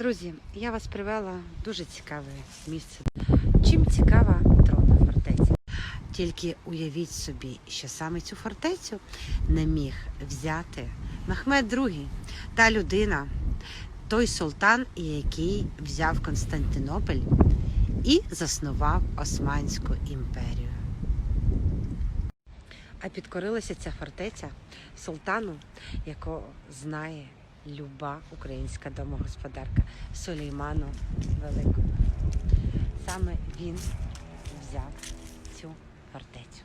Друзі, я вас привела в дуже цікаве місце. Чим цікава тронна фортеця? Тільки уявіть собі, що саме цю фортецю не міг взяти Мехмед II, та людина, той султан, який взяв Константинополь і заснував Османську імперію. А підкорилася ця фортеця султану, якого знає люба українська домогосподарка Сулейману Великому. Саме він взяв цю фортецю.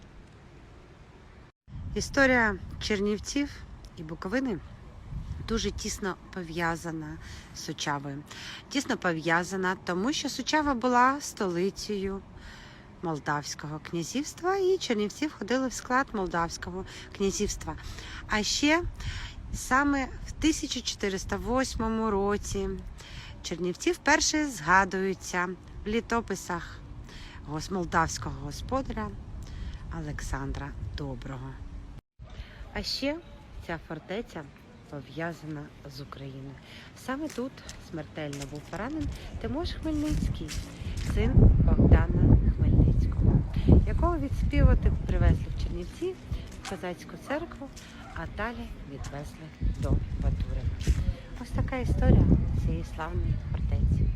Історія Чернівців і Буковини дуже тісно пов'язана з Сучавою. Тісно пов'язана, тому що Сучава була столицею Молдавського князівства, і Чернівці входили в склад Молдавського князівства. А ще саме в 1408 році Чернівці вперше згадуються в літописах молдавського господаря Олександра Доброго. А ще ця фортеця пов'язана з Україною. Саме тут смертельно був поранений Тимош Хмельницький, син Богдана Хмельницького, якого відспівати привезли в Чернівці, козацьку церкву, а далі відвезли до Батурина. Ось така історія цієї славної фортеці.